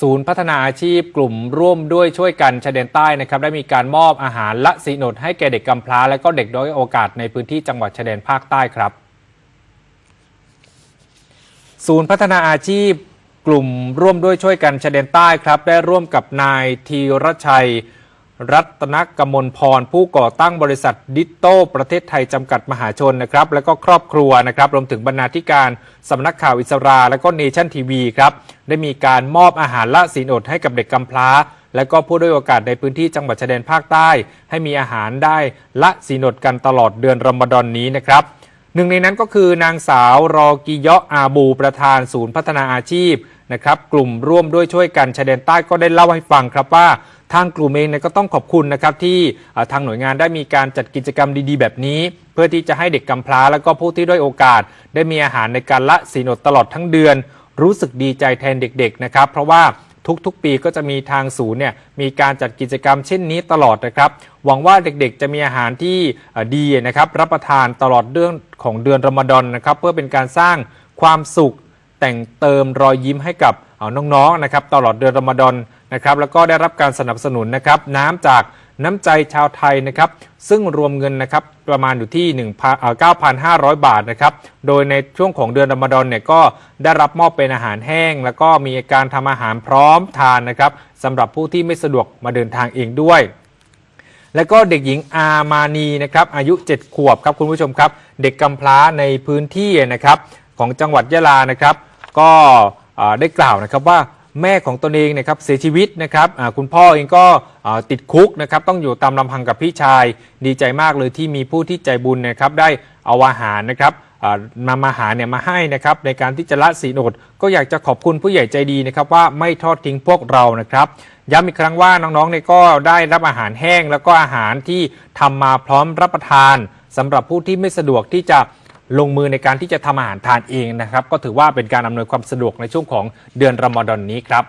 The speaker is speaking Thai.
ศูนย์พัฒนาอาชีพกลุ่มร่วมด้วยช่วยกันชายแดนใต้นะครับได้มีการมอบอาหารละสีนดให้แก่เด็กกำพร้า และก็เด็กด้อยโอกาสในพื้นที่จังหวัดชายแดนภาคใต้ครับ ศูนย์พัฒนาอาชีพกลุ่มร่วมด้วยช่วยกันชายแดนใต้ครับ ได้ร่วมกับนายธีรชัย รัตนกมลพร ผู้ก่อตั้งบริษัทดิโต้ประเทศไทยจำกัดมหาชนนะครับ แล้วก็ครอบครัวนะครับรวมถึงบรรณาธิการสำนักข่าวอิสรา และก็เนชั่นทีวีครับ ได้มีการมอบอาหารละศีลอดให้กับเด็กกำพร้า และก็ผู้ด้อยโอกาสในพื้นที่จังหวัดชายแดนภาคใต้ ให้มีอาหารได้ละศีลอดกันตลอดเดือนรอมฎอนนี้นะครับหนึ่งในนั้นก็คือนางสาวรอกิยะอาบูประธานศูนย์พัฒนาอาชีพนะครับกลุ่มร่วมด้วยช่วยกันชายแดนใต้ก็ได้เล่าให้ฟังครับว่า ทางกลุ่มเองเนี่ยก็ต้องขอบคุณนะครับที่ทางหน่วยงานได้มีการจัดกิจกรรมดีๆ แบบนี้ เพื่อที่จะให้เด็กกำพร้าแล้วก็ผู้ที่ด้อยโอกาส ได้มีอาหารในการละศีลอดตลอดทั้งเดือน รู้สึกดีใจแทนเด็กๆนะครับเพราะว่าทุกๆ ปีก็จะมีทางศูนย์เนี่ยมีการจัดกิจกรรมเช่นนี้ตลอดนะครับ หวังว่าเด็กๆ จะมีอาหารที่ดีนะครับรับประทานตลอดเรื่องของเดือนรอมฎอนนะครับเพื่อเป็นการสร้างความสุขแต่งเติมรอยยิ้มให้กับน้องๆนะครับตลอดเดือนรอมฎอน นะครับแล้วก็ได้รับการสนับสนุนนะครับน้ำจากน้ำใจชาวไทยนะครับซึ่งรวมเงินนะครับประมาณอยู่ที่1 9,500 บาทนะครับโดยในช่วงของเดือนรอมฎอนเนี่ยก็ได้รับมอบเป็นอาหารแห้ง แล้วก็มีการทำอาหารพร้อมทานนะครับสำหรับผู้ที่ไม่สะดวกมาเดินทางเองด้วยแล้วก็เด็กหญิงอามานีนะครับอายุ 7 ขวบครับคุณผู้ชมครับ เด็กกำพร้าในพื้นที่นะครับของจังหวัดยะลานะครับ ก็ได้กล่าวนะครับว่า แม่ของตนเองนะครับเสียชีวิตนะครับคุณพ่อเองก็ติดคุกนะครับต้องอยู่ตามลำพังกับพี่ชาย ดีใจมากเลยที่มีผู้ที่ใจบุญนะครับได้เอาอาหารนะครับอ่านำอาหารเนี่ยมาให้นะครับในการที่จะละศีลอดก็อยากจะขอบคุณผู้ใหญ่ใจดีนะครับว่าไม่ทอดทิ้งพวกเรานะครับย้ำอีกครั้งว่าน้องๆเนี่ยก็ได้รับอาหารแห้ง แล้วก็อาหารที่ทำมาพร้อมรับประทานสำหรับผู้ที่ไม่สะดวกที่จะ ลงมือในการที่จะทำอาหารทานเองนะครับ ก็ถือว่าเป็นการอำนวยความสะดวกในช่วงของเดือนรอมฎอนนี้ครับ